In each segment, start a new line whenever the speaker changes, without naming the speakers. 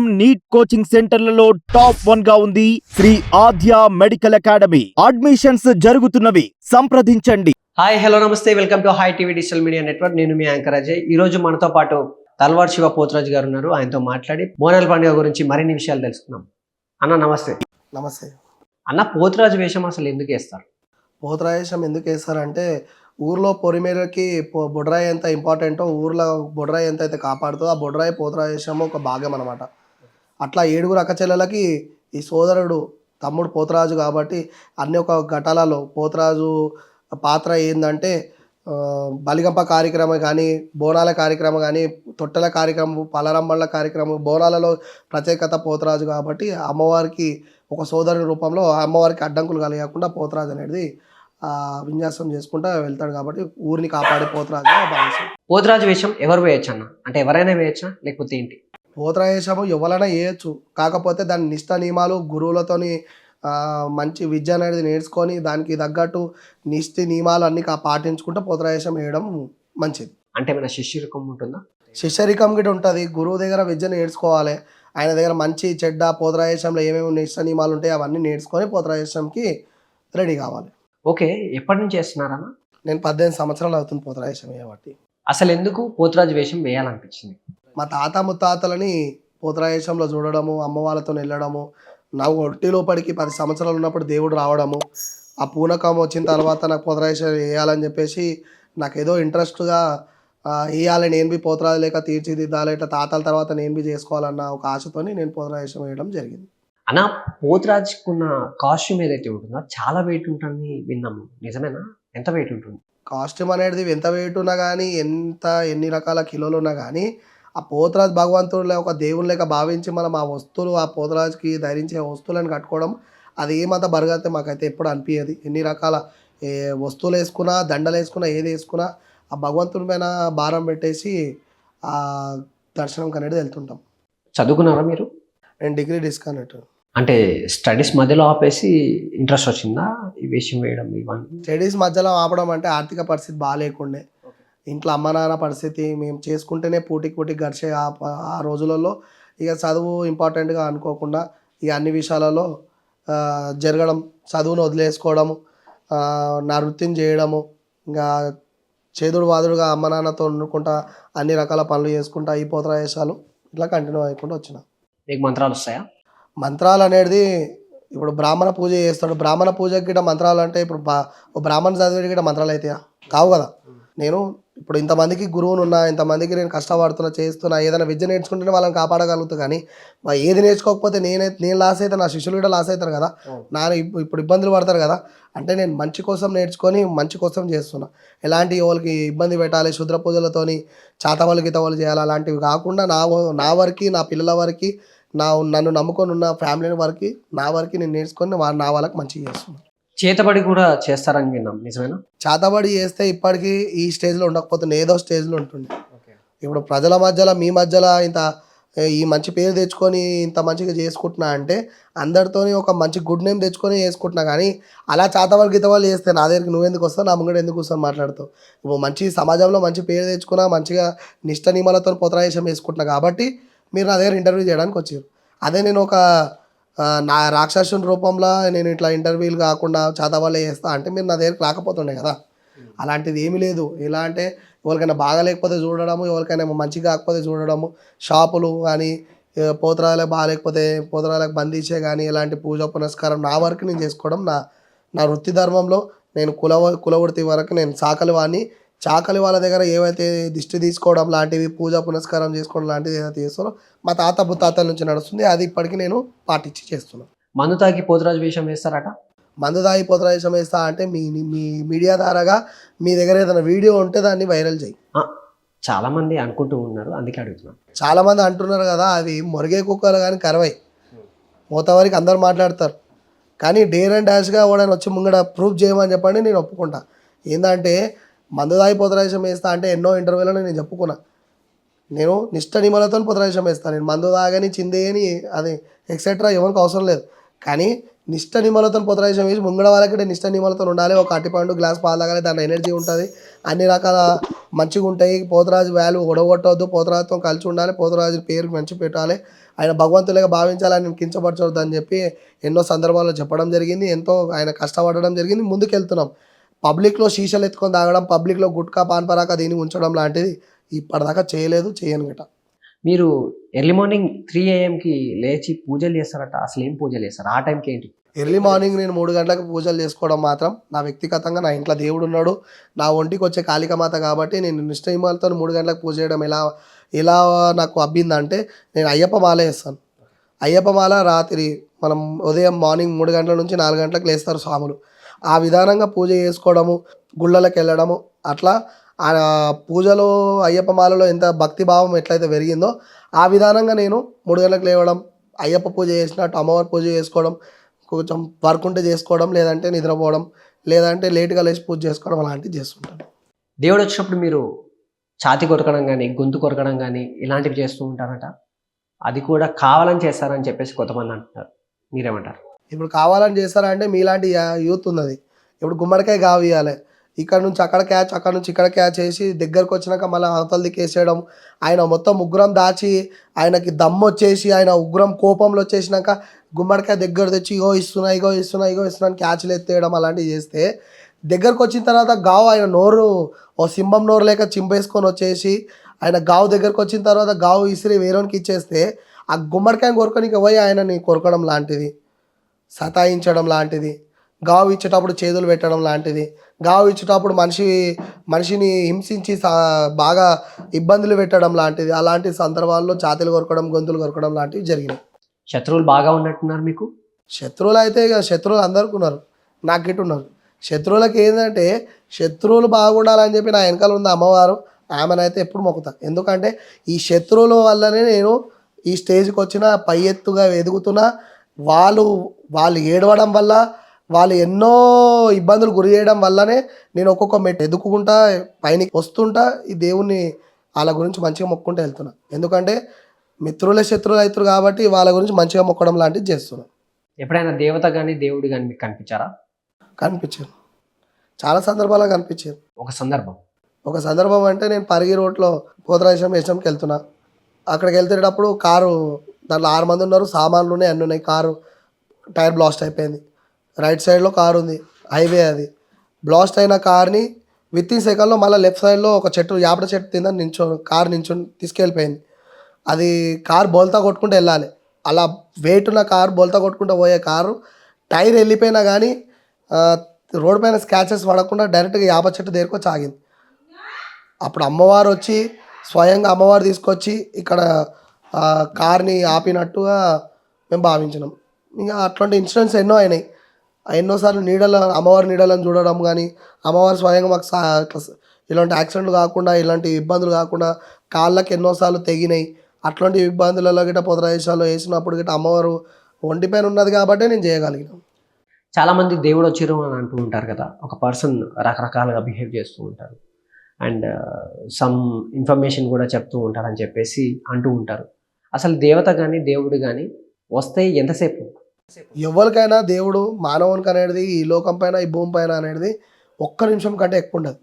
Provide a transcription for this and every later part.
Neat coaching సెంటర్లలో top వన్గా ఉంది Shri Aadya medical academy. Admissions జరుగుతున్నవి. సంప్రదించండి.
హాయ్ హలో నమస్తే. Welcome to Hi TV digital media network నేను మీ యాంకర్ అజయ్. ఈ రోజు మనతో పాటు తల్వార్ శివ పోతురాజు గారు ఉన్నారు. ఆయనతో మాట్లాడి బోనాల పండుగ గురించి మరిన్ని విషయాలు తెలుసుకుందాం. అన్న నమస్తే.
నమస్తే.
అన్న పోతురాజు వేషం అసలు ఎందుకు వేస్తారు?
పోతరాయేశం ఎందుకు వేస్తారంటే ఊర్లో పొరిమేరకి పొ- బొడ్రాయి ఎంత ఇంపార్టెంటో ఊర్లో బొడ్రాయి ఎంత అయితే కాపాడుతుందో ఆ బొడ్రాయి పోతరాయేశం ఒక భాగం అనమాట అట్లా ఏడుగురు అక్కచెల్లెలకి ఈ సోదరుడు తమ్ముడు పోతరాజు కాబట్టి అన్ని ఒక ఘటాలలో పోతరాజు పాత్ర ఏంటంటే బలిగంప కార్యక్రమం కానీ బోనాల కార్యక్రమం కానీ తొట్టెల కార్యక్రమం పలరంబళ్ళ కార్యక్రమం బోనాలలో ప్రత్యేకత పోతరాజు కాబట్టి అమ్మవారికి ఒక సోదరుని రూపంలో అమ్మవారికి అడ్డంకులు కలగకుండా పోతరాజు అనేది విన్యాసం చేసుకుంటా వెళ్తాడు కాబట్టి ఊరిని కాపాడే పోతరాజు భావిస్తాడు
పోతరాజు వేషం ఎవరు వేయచ్చు అన్న అంటే ఎవరైనా వేయచ్చా? లేకపోతే ఏంటి?
పోతరాయేశము ఎవరైనా వేయచ్చు కాకపోతే దాని నిష్ట నియమాలు గురువులతోని మంచి విద్య అనేది నేర్చుకొని దానికి తగ్గట్టు నిష్టి నియమాలు అన్ని పాటించుకుంటూ పోతరాయేశం వేయడం మంచిది.
అంటే మన శిష్యురకం ఉంటుందా?
శిష్యరికం గిట ఉంటుంది. గురువు దగ్గర విద్య నేర్చుకోవాలి. ఆయన దగ్గర మంచి చెడ్డ పోతరాయేశంలో ఏమేమి నిష్ట నియమాలు ఉంటాయి అవన్నీ నేర్చుకొని పోతరాయేశంకి రెడీ కావాలి.
ఓకే. ఎప్పటి నుంచి వేస్తున్నారన్న
నేను పద్దెనిమిది సంవత్సరాలు అవుతుంది పోతరాయేశం కాబట్టి
అసలు ఎందుకు పోతురాజు వేషం వేయాలనిపించింది?
మా తాత ముత్తాతలని పోతరాయేశంలో చూడడము అమ్మ వాళ్ళతో వెళ్ళడము నా ఒట్టి లోపలికి పది సంవత్సరాలు ఉన్నప్పుడు దేవుడు రావడము ఆ పూనకం వచ్చిన తర్వాత నాకు పోతరాయేశం వేయాలని చెప్పేసి నాకు ఏదో ఇంట్రెస్ట్గా వేయాలి నేను బి పోతరాజు లేక తీర్చిదిద్దాలి ఇట్లా తాతల తర్వాత నేను బి చేసుకోవాలన్న ఒక ఆశతోని నేను పోతరాయేశం వేయడం జరిగింది.
అన్న పోతురాజుకున్న కాస్ట్యూమ్ ఏదైతే ఉంటుందో చాలా వెయిట్ ఉంటుంది విన్నాము. నిజమేనా? ఎంత వెయిట్ ఉంటుంది?
కాస్ట్యూమ్ అనేది ఎంత వెయిట్ ఉన్నా కానీ ఎంత ఎన్ని రకాల కిలోలు ఉన్నా కానీ ఆ పోతరాజు భగవంతుడు ఒక దేవుని లెక్క భావించి మనం ఆ వస్తువులు ఆ పోతరాజుకి ధరించే వస్తువులను కట్టుకోవడం అది ఏమంత బరగతే మాకైతే ఎప్పుడు అనిపించదు ఎన్ని రకాల ఏ వస్తువులు వేసుకున్నా దండలు వేసుకున్నా ఏది వేసుకున్నా ఆ భగవంతుడి పైన భారం పెట్టేసి ఆ దర్శనంకి అనేది వెళ్తుంటాం.
చదువుకున్నారా మీరు?
నేను డిగ్రీ డిస్కనెక్ట్.
అంటే స్టడీస్ మధ్యలో ఆపేసి ఇంట్రెస్ట్ వచ్చిందా? ఈ వేషం వేయడం ఇవన్నీ?
స్టడీస్ మధ్యలో ఆపడం అంటే ఆర్థిక పరిస్థితి బాగాలేకుండే. ఇంట్లో అమ్మ నాన్న పరిస్థితి మేము చేసుకుంటేనే పూటికి పూటికి గడిచే ఆ ఆ రోజులలో ఇక చదువు ఇంపార్టెంట్గా అనుకోకుండా ఇక అన్ని విషయాలలో జరగడం చదువును వదిలేసుకోవడము నా వృత్తిని చేయడము ఇంకా చేదుడు వాదుడుగా అమ్మ నాన్నతో వండుకుంటా అన్ని రకాల పనులు చేసుకుంటా ఈ పోతరాయేశాలు ఇట్లా కంటిన్యూ అయిపోయి వచ్చిన.
మీకు మంత్రాలు వస్తాయా?
మంత్రాలు అనేది ఇప్పుడు బ్రాహ్మణ పూజ చేస్తాడు. బ్రాహ్మణ పూజకి గిట్ట మంత్రాలు అంటే ఇప్పుడు బ్రాహ్మణ చదివేది గిట్ట మంత్రాలు అవుతాయా కావు కదా. నేను ఇప్పుడు ఇంతమందికి గురువును ఉన్నా ఇంతమందికి నేను కష్టపడుతున్నా చేస్తున్నా ఏదైనా విద్య నేర్చుకుంటేనే వాళ్ళని కాపాడగలుగుతా కానీ మా ఏది నేర్చుకోకపోతే నేనే నేను లాస్ అయితే నా శిష్యులు కూడా లాస్ అవుతారు కదా. నా ఇప్పు- ఇప్పుడు ఇబ్బందులు పడతారు కదా. అంటే నేను మంచి కోసం నేర్చుకొని మంచి కోసం చేస్తున్నా. ఎలాంటి వాళ్ళకి ఇబ్బంది పెట్టాలి శుద్ర పూజలతోని చాతవాళ్ళు గీతవాళ్ళు చేయాలి అలాంటివి కాకుండా నా నా వరకు నా పిల్లల వరకు నా నన్ను నమ్ముకొని ఉన్న ఫ్యామిలీ వరకు నా వరకు నేను నేర్చుకొని నా వాళ్ళకి మంచిగా చేస్తున్నాను
చేతబడి కూడా చేస్తారని విన్నాం. నిజమేనా?
చాతబడి చేస్తే ఇప్పటికీ ఈ స్టేజ్లో ఉండకపోతుంది ఏదో స్టేజ్లో ఉంటుంది ఇప్పుడు ప్రజల మధ్యలో మీ మధ్యలో ఇంత ఈ మంచి పేరు తెచ్చుకొని ఇంత మంచిగా చేసుకుంటున్నా అంటే అందరితోని ఒక మంచి గుడ్ నేమ్ తెచ్చుకొని చేసుకుంటున్నా కానీ అలా చాతవాళ్ళు గీతవాళ్ళు చేస్తే నా దగ్గరికి నువ్వెందుకు వస్తావు నా ముంగడు ఎందుకు వస్తావు మాట్లాడుతావు? ఇప్పుడు మంచి సమాజంలో మంచి పేరు తెచ్చుకున్నా మంచిగా నిష్ట నియమాలతో పోతరాయేశం వేసుకుంటున్నా కాబట్టి మీరు నా దగ్గర ఇంటర్వ్యూ చేయడానికి వచ్చారు. అదే నేను ఒక నా రాక్షసుని రూపంలో నేను ఇట్లా ఇంటర్వ్యూలు కాకుండా చాతవాళ్ళే చేస్తా అంటే మీరు నా దగ్గరికి రాకపోతుండే కదా. అలాంటిది ఏమీ లేదు. ఎలా అంటే ఎవరికైనా బాగాలేకపోతే చూడడము ఎవరికైనా మంచిగా కాకపోతే చూడడము షాపులు కానీ పోతరాలకు బాగాలేకపోతే పోతరాలకు బంధించే కానీ ఎలాంటి పూజ పునస్కారం నా వరకు నేను చేసుకోవడం నా నా వృత్తి ధర్మంలో నేను కుల కులవృత్తి వరకు నేను సాకలు వాడిని చాకలి వాళ్ళ దగ్గర ఏవైతే దిష్టి తీసుకోవడం లాంటివి పూజ పునస్కారం చేసుకోవడం లాంటివి ఏదైతే చేస్తారో మా తాత ముత్తాతల నుంచి నడుస్తుంది. అది ఇప్పటికీ నేను పాటించి చేస్తున్నాను
మందు తాగి పోతురాజు వేషం వేస్తారట?
మందు తాగి పోతరాయేశం వేస్తా అంటే మీ మీ మీడియా ద్వారాగా మీ దగ్గర ఏదైనా వీడియో ఉంటే దాన్ని వైరల్ చేయి.
ఆ, చాలా మంది అనుకుంటూ ఉన్నారు అందుకే అడుగుతున్నాను
చాలామంది అంటున్నారు కదా అవి మొరిగే కుక్కలు కానీ కరవై. మూతవరకు అందరు మాట్లాడతారు. కానీ డేర్ అండ్ డాష్గా వాడని వచ్చి ముంగడ ప్రూఫ్ చేయమని చెప్పండి నేను ఒప్పుకుంటా. ఏంటంటే మందు తాగి వేస్తా అంటే ఎన్నో ఇంటర్వ్యూలో నేను చెప్పుకున్నా. నేను నిష్ట నిమలతో పొతరాశం వేస్తాను నేను మందు తాగని చిందేయని అది ఎక్సెట్రా ఎవరికి అవసరం లేదు. కానీ నిష్ట నిమలతో పొతరాశం వేసి ముంగడ వాళ్ళకి నిష్ట నిమలతో ఉండాలి. ఒక అట్టిపండు గ్లాస్ పాలు తాగాలి. దాని ఎనర్జీ ఉంటుంది. అన్ని రకాల మంచిగా ఉంటాయి. పోతరాజు వాల్యూ ఒడగొట్టవద్దు పోతరాజుతో కలిసి ఉండాలి. పోతరాజు పేరు మంచి పెట్టాలి. ఆయన భగవంతులుగా భావించాలని నేను కించపరచవద్దు అని చెప్పి ఎన్నో సందర్భాల్లో చెప్పడం జరిగింది. ఎంతో ఆయన కష్టపడడం జరిగింది. ముందుకెళ్తున్నాం. పబ్లిక్లో షీషలు ఎత్తుకొని తాగడం పబ్లిక్లో గుట్కా పాన్ పరాక దీన్ని ఉంచడం లాంటిది ఇప్పటిదాకా చేయలేదు చేయను గట.
మీరు ఎర్లీ మార్నింగ్ త్రీ ఏఎంకి లేచి పూజలు చేస్తారట అసలు ఏం పూజలు చేస్తారు? ఆ టైంకి ఏంటి?
ఎర్లీ మార్నింగ్ నేను మూడు గంటలకు పూజలు చేసుకోవడం మాత్రం నా వ్యక్తిగతంగా నా ఇంట్లో దేవుడు ఉన్నాడు నా ఒంటికి వచ్చే కాళికమాత కాబట్టి నేను నిష్ఠహిమాలతో మూడు గంటలకు పూజ చేయడం ఎలా ఎలా నాకు అబ్బిందంటే నేను అయ్యప్ప మాల వేస్తాను. అయ్యప్ప మాల రాత్రి మనం ఉదయం మార్నింగ్ మూడు గంటల నుంచి నాలుగు గంటలకు లేస్తారు స్వాములు. ఆ విధానంగా పూజ చేసుకోవడము గుళ్ళలకు వెళ్ళడము అట్లా ఆ పూజలో అయ్యప్ప మాలలో ఎంత భక్తి భావం ఎట్లయితే పెరిగిందో ఆ విధానంగా నేను మూడు గంటలకు లేవడం అయ్యప్ప పూజ చేసినట్టు అమ్మవారి పూజ చేసుకోవడం కొంచెం వర్క్ ఉంటే చేసుకోవడం లేదంటే నిద్రపోవడం లేదంటే లేట్గా లేచి పూజ చేసుకోవడం అలాంటివి చేస్తుంటాను.
దేవుడు వచ్చినప్పుడు మీరు ఛాతి కొరకడం కానీ గొంతు కొరకడం కానీ ఇలాంటివి చేస్తూ ఉంటారట. అది కూడా కావాలని చేస్తారని చెప్పేసి కొంతమంది అంటున్నారు. మీరేమంటారు?
ఇప్పుడు కావాలని చేస్తారా అంటే మీలాంటి యూత్ ఉన్నది. ఇప్పుడు గుమ్మడికాయ కావియాలి ఇక్కడ నుంచి అక్కడ క్యాచ్ అక్కడ నుంచి ఇక్కడ క్యాచ్ చేసి దగ్గరకు వచ్చినాక మళ్ళీ అవతల దిక్కేసేయడం ఆయన మొత్తం ఉగ్రం దాచి ఆయనకి దమ్ము వచ్చేసి ఆయన ఉగ్రం కోపంలో వచ్చేసినాక గుమ్మడికాయ దగ్గర తెచ్చి ఇగో ఇస్తున్నా ఇగో ఇస్తున్నా ఇగో ఇస్తున్నా అని క్యాచ్లు ఎత్తేయడం అలాంటివి చేస్తే దగ్గరకు వచ్చిన తర్వాత గావు ఆయన నోరు ఓ సింహం నోరు లేక చింపేసుకొని వచ్చేసి ఆయన గావు దగ్గరకు వచ్చిన తర్వాత గావు ఇసిరి వేరేకి ఇచ్చేస్తే ఆ గుమ్మడికాయని కొరకనికి పోయి ఆయనని కొరకడం లాంటిది. సతాయించడం లాంటిది. గావు ఇచ్చేటప్పుడు చేతులు పెట్టడం లాంటిది. గావు ఇచ్చేటప్పుడు మనిషి మనిషిని హింసించి బాగా ఇబ్బందులు పెట్టడం లాంటిది. అలాంటి సందర్భాల్లో ఛాతీలు కొరకడం గొంతులు కొరకడం లాంటివి జరిగినాయి.
శత్రువులు బాగా ఉన్నట్టున్నారు మీకు?
శత్రువులు అయితే ఇక శత్రువులు అందరికీ ఉన్నారు. నాకు గిట్ట ఉన్నారు. శత్రువులకి ఏంటంటే శత్రువులు బాగుండాలని చెప్పి నా వెనకాల ఉంది అమ్మవారు. ఆమెనైతే ఎప్పుడు మొక్కుతా. ఎందుకంటే ఈ శత్రువుల వల్లనే నేను ఈ స్టేజ్కి వచ్చిన పై ఎత్తుగా ఎదుగుతున్నా. వాళ్ళు వాళ్ళు ఏడవడం వల్ల వాళ్ళు ఎన్నో ఇబ్బందులు గురి చేయడం వల్లనే నేను ఒక్కొక్క మెట్ ఎదుకుంటా పైన వస్తుంటా ఈ దేవుణ్ణి వాళ్ళ గురించి మంచిగా మొక్కుంటూ వెళ్తున్నా. ఎందుకంటే మిత్రులే శత్రువులు అవుతారు కాబట్టి వాళ్ళ గురించి మంచిగా మొక్కడం లాంటివి చేస్తున్నా.
ఎప్పుడైనా దేవత కానీ దేవుడు కానీ మీకు కనిపించారా?
కనిపించారు. చాలా సందర్భాల్లో కనిపించారు.
ఒక సందర్భం.
ఒక సందర్భం అంటే నేను పరిగి రోడ్లో పోతరాజం వేసంకి వెళ్తున్నా. అక్కడికి వెళ్తేటప్పుడు కారు దాంట్లో ఆరు మంది ఉన్నారు సామాన్లు ఉన్నాయి అన్నీ ఉన్నాయి కారు టైర్ బ్లాస్ట్ అయిపోయింది. రైట్ సైడ్లో కారు ఉంది. హైవే అది. బ్లాస్ట్ అయిన కార్ని విత్ ఇన్ సెకండ్లో మళ్ళీ లెఫ్ట్ సైడ్లో ఒక చెట్టు యాపడ చెట్టు కింద నించో కారు నించుని తీసుకెళ్ళిపోయింది. అది కారు బోల్తా కొట్టుకుంటూ వెళ్ళాలి. అలా వెయిట్ ఉన్న కారు బోల్తా కొట్టుకుంటూ పోయే కారు టైర్ వెళ్ళిపోయినా కానీ రోడ్ పైన స్క్రాచెస్ పడకుండా డైరెక్ట్గా యాప చెట్టు దగ్గరకు ఆగింది అప్పుడు అమ్మవారు వచ్చి స్వయంగా అమ్మవారు తీసుకొచ్చి ఇక్కడ కార్ని ఆపినట్టుగా మేము భావించినాం. ఇంకా అట్లాంటి ఇన్సిడెంట్స్ ఎన్నో అయినాయి. ఎన్నోసార్లు నీడల అమ్మవారి నీడలను చూడడం కానీ అమ్మవారు స్వయంగా మాకు సా ఇలాంటి యాక్సిడెంట్లు కాకుండా ఇలాంటి ఇబ్బందులు కాకుండా కాళ్ళకి ఎన్నోసార్లు తెగినాయి. అట్లాంటి ఇబ్బందులలో గిట్ట పొదరాదేశాల్లో వేసినప్పుడు గిట్ట అమ్మవారు ఒంటిపైన ఉన్నది కాబట్టి నేను చేయగలిగినాను
చాలామంది దేవుడు వచ్చిరు అని అంటూ ఉంటారు కదా. ఒక పర్సన్ రకరకాలుగా బిహేవ్ చేస్తూ ఉంటారు. అండ్ సమ్ ఇన్ఫర్మేషన్ కూడా చెప్తూ ఉంటారు అని చెప్పేసి అంటూ ఉంటారు. అసలు దేవత కానీ దేవుడు కానీ వస్తే ఎంతసేపు?
ఎవరికైనా దేవుడు మానవునికి అనేది ఈ లోకం పైన ఈ భూమి పైన అనేది ఒక్క నిమిషం కంటే ఎక్కువ ఉండదు.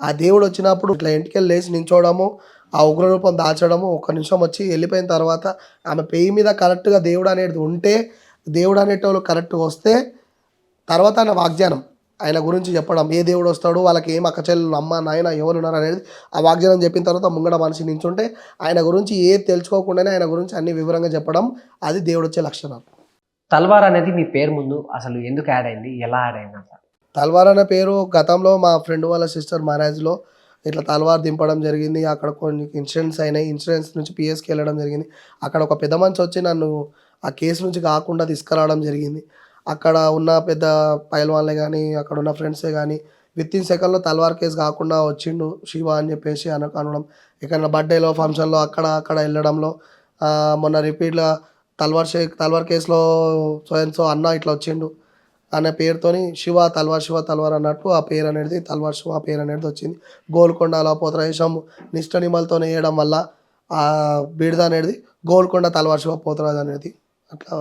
ఆ దేవుడు వచ్చినప్పుడు ఇట్లా ఇంటికెళ్ళి లేచి నించోవడము ఆ ఉగ్రరూపం దాచడము ఒక్క నిమిషం వచ్చి వెళ్ళిపోయిన తర్వాత ఆమె పేయి మీద కరెక్ట్గా దేవుడు అనేది ఉంటే దేవుడు అనేటోళ్ళు కరెక్ట్గా వస్తే తర్వాత ఆయన వాగ్దానం ఆయన గురించి చెప్పడం ఏ దేవుడు వస్తాడు వాళ్ళకి ఏం అక్కచెల్లు అమ్మ నాయన ఎవరు ఉన్నారు అనేది ఆ వాగ్దానం చెప్పిన తర్వాత ముంగడ మనిషి నించుంటే ఆయన గురించి ఏది తెలుసుకోకుండానే ఆయన గురించి అన్ని వివరంగా చెప్పడం అది దేవుడు వచ్చే లక్షణం
తల్వార్ అనేది మీ పేరు ముందు అసలు ఎందుకు యాడ్ అయింది? ఎలా యాడ్ అయింది అంటారు?
తల్వార్ అనే పేరు గతంలో మా ఫ్రెండ్ వాళ్ళ సిస్టర్ మ్యారేజ్లో ఇట్లా తల్వార్ దింపడం జరిగింది. అక్కడ కొన్ని ఇన్సూరెన్స్ అయినాయి. ఇన్సూరెన్స్ నుంచి పిఎస్కి వెళ్ళడం జరిగింది. అక్కడ ఒక పెద్ద మనిషి వచ్చి నన్ను ఆ కేసు నుంచి కాకుండా తీసుకురావడం జరిగింది. అక్కడ ఉన్న పెద్ద పైల్వాన్లే కానీ అక్కడ ఉన్న ఫ్రెండ్సే కానీ విత్ ఇన్ సెకండ్లో తల్వార్ కేసు కాకుండా వచ్చిండు శివ అని చెప్పేసి అన అనడం. ఎక్కడైనా బర్త్డేలో ఫంక్షన్లో అక్కడ అక్కడ వెళ్ళడంలో మొన్న రిపీట్గా తల్వార్ షేక్ తల్వార్ కేసులో సో అండ్ సో అన్న ఇట్లా వచ్చిండు. అనే పేరుతోని శివ తల్వార్ శివ తల్వార్ అన్నట్టు ఆ పేరు అనేది తల్వార్ శివ ఆ పేరు అనేది వచ్చింది. గోల్కొండలో పోతరాజం నిష్ట నిమలతో వేయడం వల్ల ఆ బిడద అనేది గోల్కొండ తల్వార్ శివ పోతరాజు అనేది అట్లా.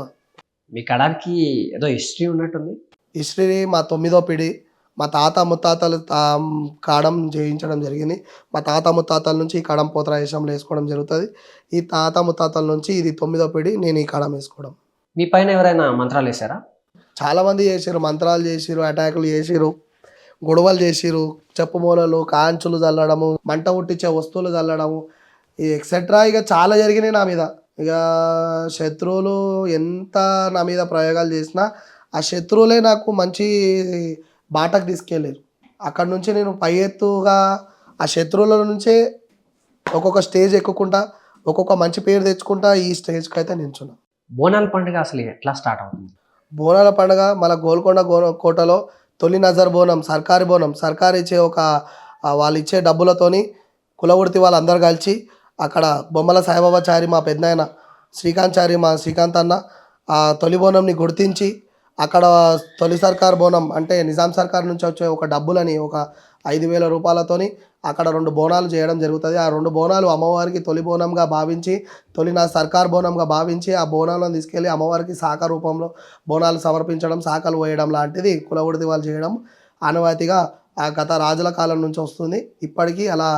మీ కడానికి ఏదో హిస్టరీ ఉన్నట్టుంది?
హిస్టరీ మా తొమ్మిదో పిడి. మా తాత ముత్తాతలు తా- కాడం చేయించడం జరిగింది. మా తాత ముత్తాతల నుంచి ఈ కడం పోతరాయేషంలో వేసుకోవడం జరుగుతుంది. ఈ తాత ముత్తాతల నుంచి ఇది తొమ్మిదో పిడి నేను ఈ కడం వేసుకోవడం.
మీ పైన ఎవరైనా మంత్రాలు వేశారా?
చాలామంది చేసిరు మంత్రాలు చేసిరు అటాకులు చేసిరు గొడవలు చేసిరు చెప్పు మూలలు కాంచులు చల్లడము మంట పుట్టించే వస్తువులు చల్లడము ఎక్సెట్రా ఇక చాలా జరిగినాయి నా మీద. ఇక శత్రువులు ఎంత నా మీద ప్రయోగాలు చేసినా ఆ శత్రువులే నాకు మంచి బాటకు తీసుకెళ్ళారు. అక్కడ నుంచి నేను పై ఎత్తుగా ఆ శత్రువుల నుంచే ఒక్కొక్క స్టేజ్ ఎక్కుకుంటా ఒక్కొక్క మంచి పేరు తెచ్చుకుంటా ఈ స్టేజ్కి అయితే నిల్చున్నా.
బోనాల పండుగ అసలు ఎట్లా స్టార్ట్ అవుతుంది?
బోనాల పండుగ మన గోల్కొండ గో కోటలో తొలి నజర్ బోనం సర్కారీ బోనం. సర్కారు ఇచ్చే ఒక వాళ్ళు ఇచ్చే డబ్బులతోని కులవృత్తి వాళ్ళందరూ కలిసి అక్కడ బొమ్మల సాయిబాబాచారి మా పెద్దనాయన శ్రీకాంత్ చారి మా శ్రీకాంత్ అన్న ఆ తొలి బోనంని గుర్తించి అక్కడ తొలి సర్కార్ బోనం అంటే నిజాం సర్కార్ నుంచి వచ్చే ఒక డబ్బులని ఒక ఐదు వేల రూపాయలతోని అక్కడ రెండు బోనాలు చేయడం జరుగుతుంది. ఆ రెండు బోనాలు అమ్మవారికి తొలి బోనంగా భావించి తొలి నా సర్కార్ బోనంగా భావించి ఆ బోనాలను తీసుకెళ్ళి అమ్మవారికి శాఖ రూపంలో బోనాలు సమర్పించడం శాఖలు వేయడం లాంటిది కులవృత్తి వాళ్ళు చేయడం ఆనవాయితీగా ఆ గత రాజుల కాలం నుంచి వస్తుంది. ఇప్పటికీ అలా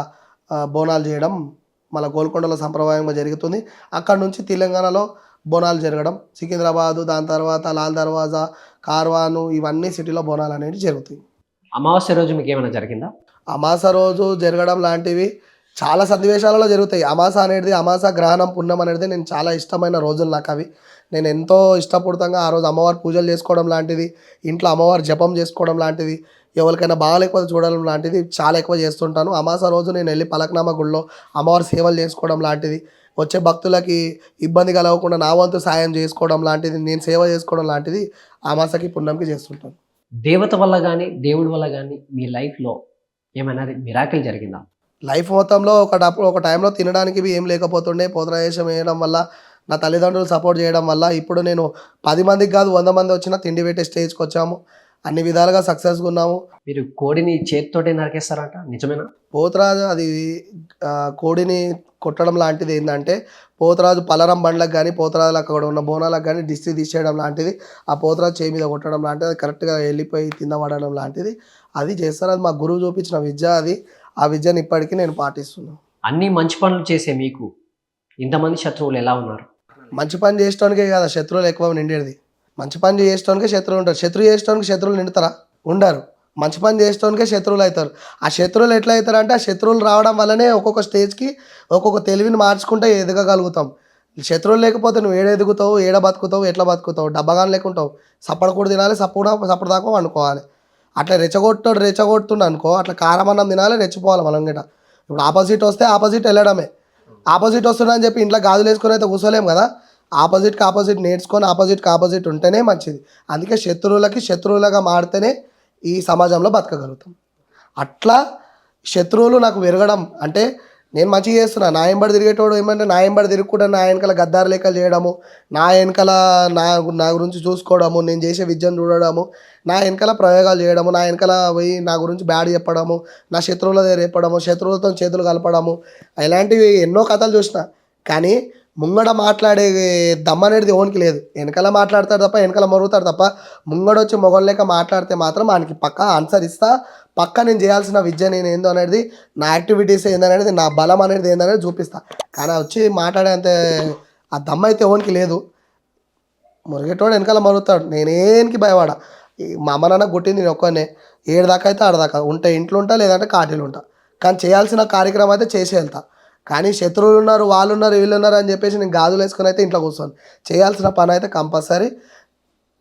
బోనాలు చేయడం మన గోల్కొండలో సంప్రదాయంగా జరుగుతుంది. అక్కడ నుంచి తెలంగాణలో బోనాలు జరగడం సికింద్రాబాదు దాని తర్వాత లాల్ దర్వాజా కార్వాను ఇవన్నీ సిటీలో బోనాలు అనేవి జరుగుతాయి.
అమావాస్య రోజు మీకు ఏమైనా జరిగిందా?
అమాస రోజు జరగడం లాంటివి చాలా సన్నివేశాలలో జరుగుతాయి. అమాస అనేది అమాస గ్రహణం పుణ్యం అనేది నేను చాలా ఇష్టమైన రోజులు నాకు అవి. నేను ఎంతో ఇష్టపూర్తంగా ఆ రోజు అమ్మవారి పూజలు చేసుకోవడం లాంటిది ఇంట్లో అమ్మవారి జపం చేసుకోవడం లాంటిది ఎవరికైనా బాగాలేకపోతే చూడడం లాంటిది చాలా ఎక్కువ చేస్తుంటాను. అమాస రోజు నేను వెళ్ళి పలకనామా గుళ్ళో అమ్మవారి సేవలు చేసుకోవడం లాంటిది. వచ్చే భక్తులకి ఇబ్బంది కలగకుండా నా వంతు సాయం చేసుకోవడం లాంటిది నేను సేవ చేసుకోవడం లాంటిది అమాసకి పుణ్యంకి చేస్తుంటాను
దేవత వల్ల కానీ దేవుడి వల్ల కానీ మీ లైఫ్లో ఏమైనా మిరాకిల్ జరిగిందా?
లైఫ్ మొత్తంలో ఒక డప్పుడు ఒక టైంలో తినడానికి ఏం లేకపోతుండే పోతరాయేషం వేయడం వల్ల నా తల్లిదండ్రులు సపోర్ట్ చేయడం వల్ల ఇప్పుడు నేను పది మందికి కాదు వంద మంది వచ్చినా తిండి పెట్టే స్టేజ్కి వచ్చాము. అన్ని విధాలుగా సక్సెస్గా ఉన్నాము
మీరు కోడిని చేతితోటే నరికేస్తారంట? నిజమేనా?
పోతరాజు అది కోడిని కొట్టడం లాంటిది ఏంటంటే పోతరాజు పలరం బండ్లకు కానీ పోతరాజులకు అక్కడ ఉన్న బోనాలకు కానీ దిష్టి తీసేయడం లాంటిది ఆ పోతరాజు చేయి మీద కొట్టడం లాంటిది అది కరెక్ట్గా వెళ్ళిపోయి కింద పడడం లాంటిది అది చేస్తారు. అది మా గురువు చూపించిన విద్య అది. ఆ విద్యను ఇప్పటికీ నేను పాటిస్తున్నాను.
అన్ని మంచి పనులు చేసే మీకు ఇంతమంది శత్రువులు ఎలా ఉన్నారు?
మంచి పని చేసడానికే కదా శత్రువులు ఎక్కువ నిండేది. మంచి పని చేసడానికే శత్రువులు ఉంటారు. శత్రువు చేసడానికి శత్రువులు నిండుతారా? ఉండరు. మంచి పని చేసేటోనికే శత్రువులు అవుతారు. ఆ శత్రువులు ఎట్లా అవుతారు అంటే ఆ శత్రువులు రావడం వల్లనే ఒక్కొక్క స్టేజ్కి ఒక్కొక్క తెలివిని మార్చుకుంటే ఎదగగలుగుతాం. శత్రువులు లేకపోతే నువ్వు ఏడ ఎదుగుతావు ఏడ బతుకుతావు ఎట్లా బతుకుతావు? డబ్బగాని లేకుంటావు సప్పడ కూడా తినాలి సప్పుడు సప్పుడు దాకా అనుకోవాలి అట్లా రెచ్చగొట్టాడు రెచ్చగొట్టుండు అనుకో అట్లా కారం అన్నం తినాలి రెచ్చిపోవాలి మనం గిట. ఇప్పుడు ఆపోజిట్ వస్తే ఆపోజిట్ వెళ్ళడమే. ఆపోజిట్ వస్తుందని చెప్పి ఇంట్లో గాజులు వేసుకొని అయితే కూర్చోలేము కదా? ఆపోజిట్కి ఆపోజిట్ నేర్చుకొని ఆపోజిట్కి ఆపోజిట్ ఉంటేనే మంచిది. అందుకే శత్రువులకి శత్రువులుగా మారితేనే ఈ సమాజంలో బతకగలుగుతాం. అట్లా శత్రువులు నాకు విరగడం అంటే నేను మంచిగా చేస్తున్నా. నా వెంబడి తిరిగేటోడు ఏమంటే నా వెంబడి తిరగకుండా నా వెనకాల గద్దారు లెక్కలు చేయడము నా వెనకాల నా నా గురించి చూసుకోవడము నేను చేసే విద్యను చూడడము నా వెనకాల ప్రయోగాలు చేయడము నా వెనకాల పోయి నా గురించి బ్యాడ్ చెప్పడము నా శత్రువుల దగ్గర చెప్పడము శత్రువులతో చేతులు కలపడము ఇలాంటివి ఎన్నో కథలు చూసిన. కానీ ముంగడ మాట్లాడే దమ్ అనేది ఓనికి లేదు. వెనకాల మాట్లాడతాడు తప్ప వెనకాల మరుగుతాడు తప్ప ముంగడ వచ్చి మొగం లేక మాట్లాడితే మాత్రం ఆయనకి పక్క ఆన్సర్ ఇస్తా. పక్క నేను చేయాల్సిన విద్య నేను ఏందో అనేది నా యాక్టివిటీస్ ఏందనేది నా బలం అనేది ఏందనేది చూపిస్తా. కానీ వచ్చి మాట్లాడేంత ఆ దమ్ అయితే ఓనికి లేదు. మురిగేటోడు వెనకాల మరుగుతాడు. నేనేనికి భయపడ? ఈ మా అమ్మ నాన్న కొట్టింది నేను ఒక్కనే ఏడు దాకా అయితే ఆడదాకా ఉంటే ఇంట్లో ఉంటా లేదంటే కాటీలు ఉంటా. కానీ చేయాల్సిన కార్యక్రమం అయితే చేసి వెళ్తా. కానీ శత్రువులు ఉన్నారు వాళ్ళు ఉన్నారు వీళ్ళు ఉన్నారు అని చెప్పేసి నేను గాజులు వేసుకొని అయితే ఇంట్లో కూర్చోను. చేయాల్సిన పని అయితే కంపల్సరీ.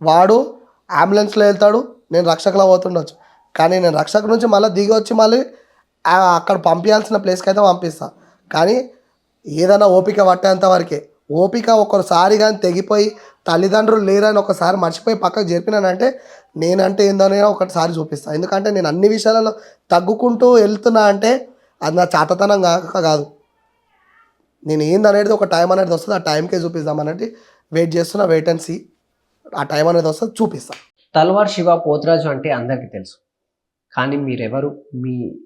వాడు అంబులెన్స్లో వెళ్తాడు నేను రక్షకులో పోతుండొచ్చు. కానీ నేను రక్షక నుంచి మళ్ళీ దిగి వచ్చి మళ్ళీ అక్కడ పంపించాల్సిన ప్లేస్కి అయితే పంపిస్తాను కానీ ఏదైనా ఓపిక పట్టేంత వరకే. ఓపిక ఒక్కసారి కానీ తెగిపోయి తల్లిదండ్రులు లేరని ఒకసారి మర్చిపోయి పక్కకు జరిపినానంటే నేనంటే ఏందోనే ఒకసారి చూపిస్తాను ఎందుకంటే నేను అన్ని విషయాలలో తగ్గుకుంటూ వెళ్తున్నా అంటే అది నా చాతతనం కాక కాదు. నేను ఏందనేది ఒక టైం అనేది వస్తుంది ఆ టైంకే చూపిద్దాం అనేది వెయిట్ చేస్తున్నా వెయిట్ అండ్ సీ ఆ టైం అనేది వస్తుంది చూపిస్తా.
తల్వార్ శివ పోతురాజు అంటే అందరికీ తెలుసు. కానీ మీరెవరు? మీ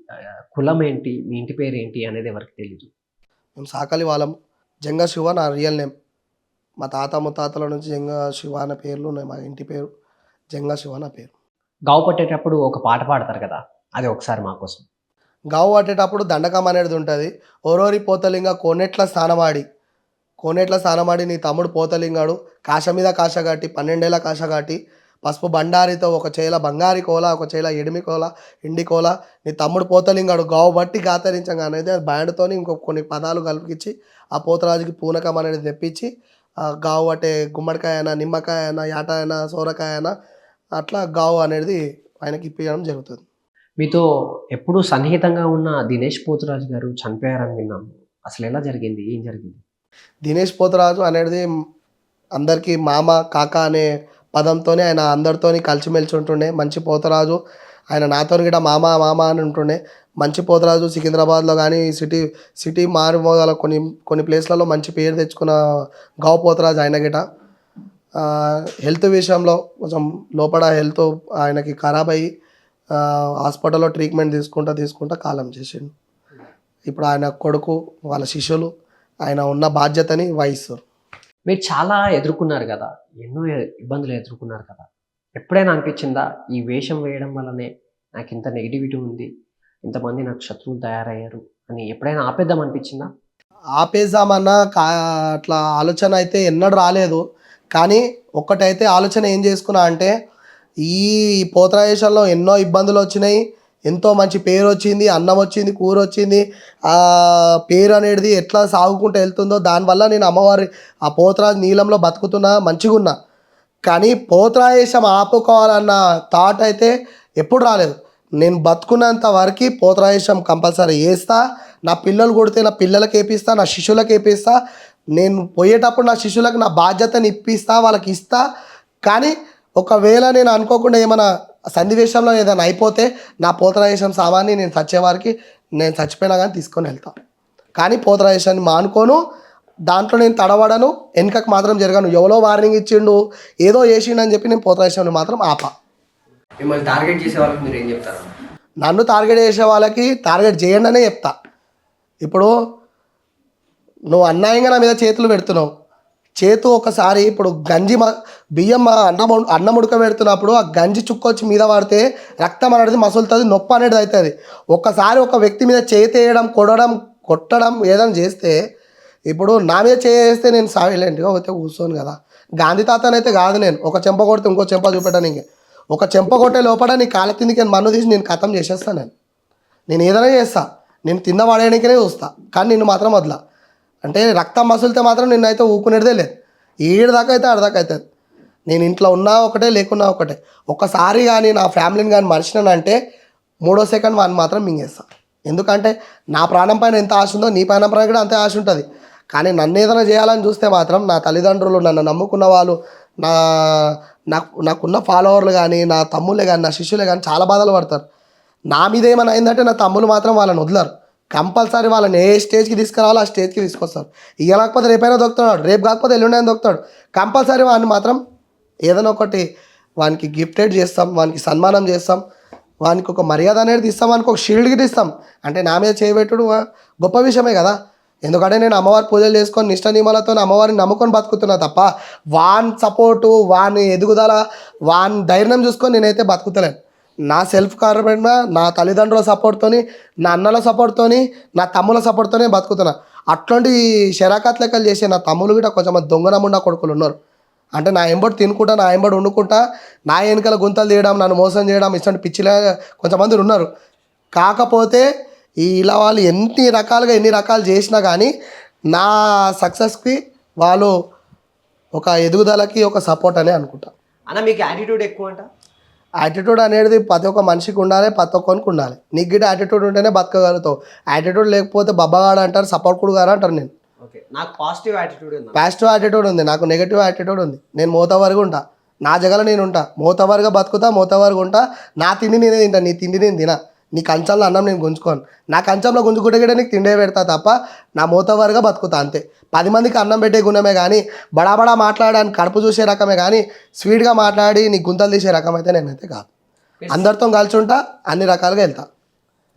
కులం ఏంటి? మీ ఇంటి పేరు ఏంటి అనేది ఎవరికి తెలియదు
మేము సాకలి వాళ్ళం. జంగా శివ నా రియల్ నేమ్ మా తాత ముత్తాతల నుంచి జంగా శివ అనే పేర్లు ఉన్నాయి మా ఇంటి పేరు. జంగా శివ నా పేరు.
గావు పట్టేటప్పుడు ఒక పాట పాడతారు కదా అది ఒకసారి మా కోసం.
గావు పట్టేటప్పుడు దండకం అనేది ఉంటుంది. ఓరోరి పోతలింగ కోనెట్ల స్థానమాడి కోనెట్ల స్థానమాడి నీ తమ్ముడు పోతలింగాడు. కాశ మీద కాశ కాటి పన్నెండేళ్ళ కాశ కాటి పసుపు బండారితో ఒక చేల బంగారి కోల ఒక చేల ఎడిమి కోల ఇండి కోల నీ తమ్ముడు పోతలింగాడు. గావు బట్టి గాతరించగా అనేది అది బ్యాండ్తోని ఇంకో కొన్ని పదాలు కలిపించి ఆ పోతరాజుకి పూనకం అనేది తెప్పించి ఆ గావు అంటే గుమ్మడికాయ అయినా నిమ్మకాయ అయినా యాట అయినా సోరకాయ అయినా అట్లా గావు అనేది ఆయనకి ఇప్పించడం జరుగుతుంది.
మీతో ఎప్పుడూ సన్నిహితంగా ఉన్న దినేష్ పోతురాజు గారు చనిపోయారని విన్నాము. అసలు ఎలా జరిగింది? ఏం జరిగింది?
దినేష్ పోతరాజు అనేది అందరికీ మామ కాక అనే పదంతోనే ఆయన అందరితోని కలిసిమెలిసి ఉంటుండే. మంచి పోతరాజు ఆయన నాతో గిట మామ మామ అని ఉంటుండే. మంచి పోతరాజు సికింద్రాబాద్లో కానీ సిటీ సిటీ మారుమోగల కొన్ని కొన్ని ప్లేస్లలో మంచి పేరు తెచ్చుకున్న గావ్ పోతరాజు ఆయన గిట. హెల్త్ విషయంలో కొంచెం లోపల హెల్త్ ఆయనకి ఖరాబ్ అయ్యి హాస్పిటల్లో ట్రీట్మెంట్ తీసుకుంటా తీసుకుంటా కాలం చేసిండు. ఇప్పుడు ఆయన కొడుకు వాళ్ళ శిష్యులు ఆయన ఉన్న బాధ్యతని వహిస్తారు.
మీరు చాలా ఎదుర్కొన్నారు కదా ఎన్నో ఇబ్బందులు ఎదుర్కొన్నారు కదా. ఎప్పుడైనా అనిపించిందా ఈ వేషం వేయడం వల్లనే నాకు ఇంత నెగిటివిటీ ఉంది ఇంతమంది నాకు శత్రువులు తయారయ్యారు అని ఎప్పుడైనా ఆపేద్దాం అనిపించిందా?
ఆపేద్దామన్న కా అట్లా ఆలోచన అయితే ఎన్నడూ రాలేదు. కానీ ఒక్కటైతే ఆలోచన ఏం చేసుకున్నా అంటే ఈ పోతరాయేషంలో ఎన్నో ఇబ్బందులు వచ్చినాయి. ఎంతో మంచి పేరు వచ్చింది అన్నం వచ్చింది కూర వచ్చింది. ఆ పేరు అనేది ఎట్లా సాగుకుంటూ వెళ్తుందో దానివల్ల నేను అమ్మవారి ఆ పోతరాజు నీలంలో బతుకుతున్నా మంచిగా ఉన్నా. కానీ పోతరాయేషం ఆపుకోవాలన్న థాట్ అయితే ఎప్పుడు రాలేదు. నేను బతుకున్నంత వరకు పోతరాయేషం కంపల్సరీ వేస్తా నా పిల్లలు కొడితే నా పిల్లలకి వేపిస్తా నా శిష్యులకు వేపిస్తా. నేను పోయేటప్పుడు నా శిష్యులకు నా బాధ్యతని ఇప్పిస్తా వాళ్ళకి ఇస్తా. కానీ ఒకవేళ నేను అనుకోకుండా ఏమైనా సన్నివేశంలో ఏదైనా అయిపోతే నా పోతరాయేషం సామాన్ని నేను చచ్చేవారికి నేను చచ్చిపోయినా కానీ తీసుకొని వెళ్తా. కానీ పోతరాయేషాన్ని మానుకోను దాంట్లో నేను తడబడను వెనుకకు మాత్రం జరగను. ఎవరో వార్నింగ్ ఇచ్చిండు ఏదో చేసిండు అని చెప్పి నేను పోతరాయేషాన్ని మాత్రం ఆపా.
మిమ్మల్ని టార్గెట్ చేసే వాళ్ళకి మీరు ఏం చెప్తారు?
నన్ను టార్గెట్ చేసే వాళ్ళకి టార్గెట్ చేయండి అనే చెప్తా. ఇప్పుడు నువ్వు అన్యాయంగా నా మీద చేతులు పెడుతున్నావు. చేతు ఒకసారి ఇప్పుడు గంజి బియ్యం మ- అన్నం అన్నం ఉడకబెడుతున్నప్పుడు ఆ గంజి చుక్కొచ్చి మీద పడితే రక్తం అనేది మసులుతుంది నొప్పి అనేది అవుతుంది. ఒక్కసారి ఒక వ్యక్తి మీద చేతి వేయడం కొడడం కొట్టడం ఏదైనా చేస్తే ఇప్పుడు నా మీద చేస్తే నేను సైలెంట్గా పోతే కూర్చోను కదా. గాంధీ తాతనైతే కాదు నేను. ఒక చెంప కొడితే ఇంకో చెంప చూపెట్టడానికి ఒక చెంప కొట్టే లోపల నీ కాళ్ళ తిందికి మన్ను తీసి నేను కథం చేసేస్తాను నేను. నేను ఏదైనా చేస్తాను నేను తిన్న పడేయడానికే చూస్తా. కానీ నిన్ను మాత్రం వదలా. అంటే రక్తం మసులితే మాత్రం నిన్నైతే ఊకునేదే లేదు. ఏడు దాకా అయితే ఆడదాకా అవుతుంది. నేను ఇంట్లో ఉన్నా ఒకటే లేకున్నా ఒకటే. ఒక్కసారి కానీ నా ఫ్యామిలీని కానీ మర్చినానంటే మూడో సెకండ్ వాడిని మాత్రం మింగేస్తా. ఎందుకంటే నా ప్రాణం పైన ఎంత ఆశ ఉందో నీ ప్రాణం పైన కూడా అంతే ఆశ ఉంటుంది. కానీ నన్ను ఏదైనా చేయాలని చూస్తే మాత్రం నా తల్లిదండ్రులు నన్ను నమ్ముకున్న వాళ్ళు నా నాకు నాకున్న ఫాలోవర్లు కానీ నా తమ్ముళ్ళే కానీ నా శిష్యులే కానీ చాలా బాధలు పడతారు. నా మీద ఏమైనా అయిందంటే నా తమ్ములు మాత్రం వాళ్ళని వదలరు. కంపల్సరీ వాళ్ళని ఏ స్టేజ్కి తీసుకురావాలో ఆ స్టేజ్కి తీసుకొస్తారు. ఇక లేకపోతే రేపైనా దొక్కుతాడు రేపు కాకపోతే ఎల్లుండైనా దొక్కుతాడు. కంపల్సరీ వాడిని మాత్రం ఏదైనా ఒకటి వానికి గిఫ్టెడ్ చేస్తాం వానికి సన్మానం చేస్తాం వానికి ఒక మర్యాద అనేది ఇస్తాం వానికి ఒక షీల్డ్ గిట్ ఇస్తాం. అంటే నా మీద చేయబెట్టుడు గొప్ప విషయమే కదా. ఎందుకంటే నేను అమ్మవారి పూజలు చేసుకొని నిష్ట నియమాలతో అమ్మవారిని నమ్ముకొని బతుకుతున్నా తప్ప వాన్ సపోర్టు వాని ఎదుగుదల వాని ధైర్యం చూసుకొని నేనైతే బతుకుతలేను. నా సెల్ఫ్ కారణమైన నా తల్లిదండ్రుల సపోర్ట్తోని నా అన్నల సపోర్ట్తోని నా తమ్ముల సపోర్ట్తోనే బతుకుతున్నా. అట్లాంటి షరాకత్ లెక్కలు చేసే నా తమ్ములు కూడా కొంచెం దొంగనముండా కొడుకులు ఉన్నారు. అంటే నా ఎంబడి తినుకుంటా నా ఎంబడి వండుకుంటా నా వెనకాల గుంతలు తీయడం నన్ను మోసం చేయడం ఇష్టం పిచ్చిలా కొంతమంది ఉన్నారు. కాకపోతే ఈ ఇలా వాళ్ళు ఎన్ని రకాలుగా ఎన్ని రకాలు చేసినా కానీ నా సక్సెస్కి వాళ్ళు ఒక ఎదుగుదలకి ఒక సపోర్ట్ అనే అనుకుంటా.
అన్న మీకు యాటిట్యూడ్ ఎక్కువ అంట
యాటిట్యూడ్ అనేది ప్రతి ఒక్క మనిషికి ఉండాలి ప్రతి ఒక్కరికి ఉండాలి. నీకు గిట్ట యాటిట్యూడ్ ఉంటేనే బతకగలుగుతావు. యాటిట్యూడ్ లేకపోతే బబ్బగాడు అంటారు సపోర్ట్ కూడా గారు అంటారు నేను
నాకు పాజిటివ్ యాటిట్యూడ్ ఉంది
పాజిటివ్ యాటిట్యూడ్ ఉంది నాకు నెగిటివ్ యాటిట్యూడ్ ఉంది. నేను మోతవరగా ఉంటా. నా జగల నేను ఉంటా. మోతవరగా బతుకుతా మోతవరగా ఉంటా. నా తిండి నేనే తింటా నీ తిండి నేను తినా. నీ కంచంలో అన్నం నేను గుంజుకోను. నా కంచంలో గుంజుకుంటే కూడా నీకు తిండే పెడతా తప్ప నా మోతవరగా బతుకుతా అంతే. పది మందికి అన్నం పెట్టే గుణమే కానీ బడాబడా మాట్లాడడానికి కడుపు చూసే రకమే కానీ స్వీట్గా మాట్లాడి నీ గుంతలు తీసే రకం అయితే నేనైతే కాదు. అందరితో కలిసి ఉంటా అన్ని రకాలుగా వెళ్తా.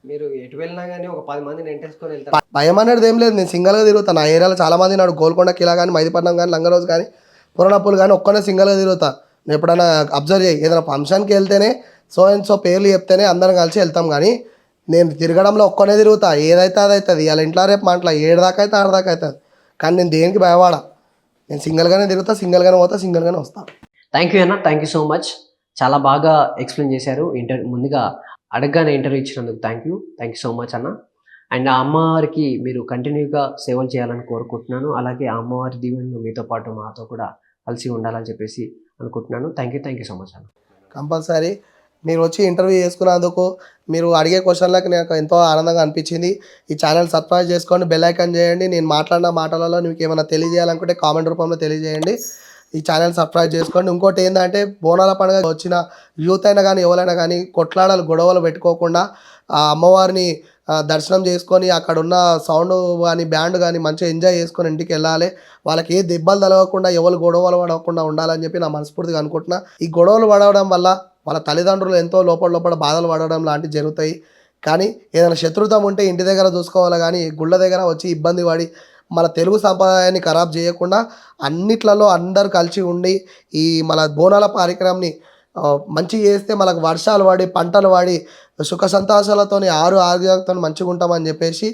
మీరు ఎటు వెళ్ళినా కానీ ఒక పది మందిని ఎంటేసుకొని వెళ్తారు.
భయం అనేది ఏం లేదు. నేను సింగల్గా తిరుగుతా. నా ఏరియాలో చాలా మంది నాడు గోల్కొండ కిలా కానీ మైదీపట్నం కానీ లంగరోజు కానీ పురణప్పులు కానీ ఒక్కనే సింగల్గా తిరుగుతా. నేను ఎప్పుడైనా అబ్జర్వ్ చేయి. ఏదైనా ఫంక్షన్కి వెళ్తేనే సో అండ్ సో పేర్లు చెప్తేనే అందరం కలిసి వెళ్తాం కానీ నేను తిరగడంలో ఒక్కనే తిరుగుతా. ఏదైతే అది అవుతుంది ఇలా ఇంట్లో రేపు మాటల ఏడు దాకా అయితే ఆరు దాకా అవుతుంది కానీ నేను దేనికి భయపడా? నేను సింగిల్గానే తిరుగుతా సింగిల్గానే పోతా సింగిల్గానే వస్తా.
థ్యాంక్ యూ అన్న. థ్యాంక్ యూ సో మచ్ చాలా బాగా ఎక్స్ప్లెయిన్ చేశారు. ఇంటర్ ముందుగా అడగగానే ఇంటర్వ్యూ ఇచ్చినందుకు thank you thank you so much అన్న. అండ్ ఆ అమ్మవారికి మీరు కంటిన్యూగా సేవలు చేయాలని కోరుకుంటున్నాను. అలాగే ఆ అమ్మవారి దీవెనలు మీతో పాటు మాతో కూడా కలిసి ఉండాలని చెప్పేసి అనుకుంటున్నాను. Thank you thank you so much అన్న.
కంపల్సరీ. మీరు వచ్చి ఇంటర్వ్యూ చేసుకున్నందుకు మీరు అడిగే క్వశ్చన్లకు నాకు ఎంతో ఆనందంగా అనిపించింది. ఈ ఛానల్ సబ్స్క్రైబ్ చేసుకోండి బెల్ ఐకాన్ చేయండి. నేను మాట్లాడిన మాటలలో మీకు ఏమైనా తెలియజేయాలనుకుంటే కామెంట్ రూపంలో తెలియజేయండి. ఈ ఛానల్ సబ్స్క్రైబ్ చేసుకోండి. ఇంకోటి ఏంటంటే బోనాల పండుగ వచ్చిన యూత్ అయినా కానీ ఎవరైనా కానీ కొట్లాడలు గొడవలు పెట్టుకోకుండా ఆ అమ్మవారిని దర్శనం చేసుకొని అక్కడ ఉన్న సౌండ్ కానీ బ్యాండ్ కానీ మంచిగా ఎంజాయ్ చేసుకొని ఇంటికి వెళ్ళాలి. వాళ్ళకి ఏ దెబ్బలు తలవకుండా ఎవరు గొడవలు పడకుండా ఉండాలని చెప్పి నా మనస్ఫూర్తిగా అనుకుంటున్నా. ఈ గొడవలు పడవడం వల్ల వాళ్ళ తల్లిదండ్రులు ఎంతో లోపల లోపల బాధలు పడడం లాంటివి జరుగుతాయి. కానీ ఏదైనా శత్రుతం ఉంటే ఇంటి దగ్గర చూసుకోవాలి కానీ గుళ్ళ దగ్గర వచ్చి ఇబ్బంది పడి మన తెలుగు సంప్రదాయాన్ని ఖరాబ్ చేయకుండా అన్నిట్లలో అందరు కలిసి ఉండి ఈ మన బోనాల కార్యక్రమాన్ని మంచి చేస్తే మనకు వర్షాలు పడి పంటలు పడి సుఖ సంతోషాలతోని ఆరు ఆరోగ్యాలతో మంచిగా ఉంటామని చెప్పేసి